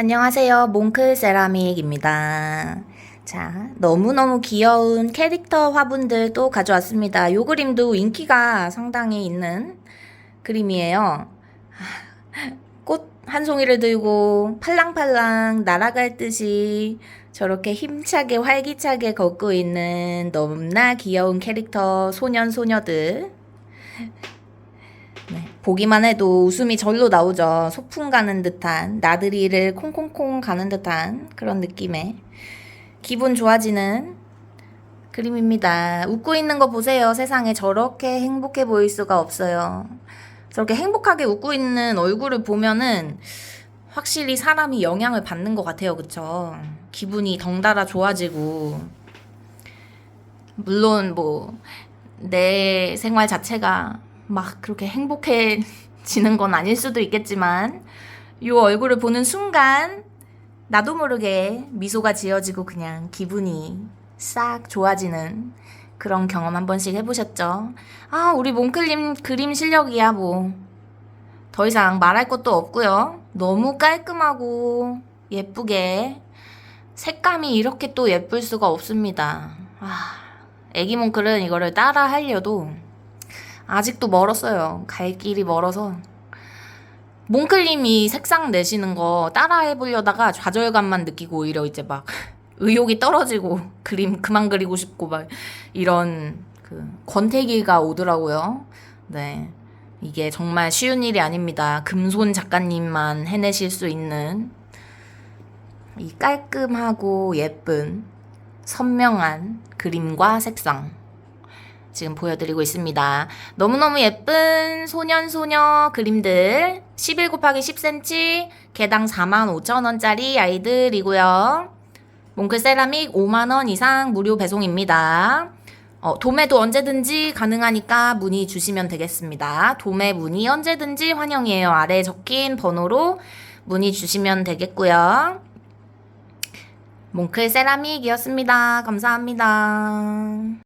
안녕하세요. 몽클 세라믹입니다. 자, 너무너무 귀여운 캐릭터 화분들 또 가져왔습니다. 요 그림도 인기가 상당히 있는 그림이에요. 꽃 한 송이를 들고 팔랑팔랑 날아갈 듯이 저렇게 힘차게 활기차게 걷고 있는 너무나 귀여운 캐릭터 소년 소녀들. 네, 보기만 해도 웃음이 절로 나오죠. 소풍 가는 듯한 나들이를 콩콩콩 가는 듯한 그런 느낌의 기분 좋아지는 그림입니다. 웃고 있는 거 보세요. 세상에 저렇게 행복해 보일 수가 없어요. 저렇게 행복하게 웃고 있는 얼굴을 보면은 확실히 사람이 영향을 받는 것 같아요. 그쵸? 기분이 덩달아 좋아지고 물론 뭐 내 생활 자체가 막 그렇게 행복해지는 건 아닐 수도 있겠지만 이 얼굴을 보는 순간 나도 모르게 미소가 지어지고 그냥 기분이 싹 좋아지는 그런 경험 한 번씩 해보셨죠? 아, 우리 몽클님 그림 실력이야, 뭐. 더 이상 말할 것도 없고요. 너무 깔끔하고 예쁘게 색감이 이렇게 또 예쁠 수가 없습니다. 아, 애기 몽클은 이거를 따라 하려도 아직도 멀었어요. 갈 길이 멀어서. 몽클님이 색상 내시는 거 따라 해보려다가 좌절감만 느끼고 오히려 이제 막 의욕이 떨어지고 그림 그만 그리고 싶고 막 이런 그 권태기가 오더라고요. 네. 이게 정말 쉬운 일이 아닙니다. 금손 작가님만 해내실 수 있는 이 깔끔하고 예쁜 선명한 그림과 색상. 지금 보여드리고 있습니다. 너무너무 예쁜 소년소녀 그림들 11 곱하기 10cm 개당 45,000원짜리 아이들이고요. 몽클 세라믹 5만원 이상 무료 배송입니다. 어, 도매도 언제든지 가능하니까 문의 주시면 되겠습니다. 도매 문의 언제든지 환영이에요. 아래 적힌 번호로 문의 주시면 되겠고요. 몽클 세라믹이었습니다. 감사합니다.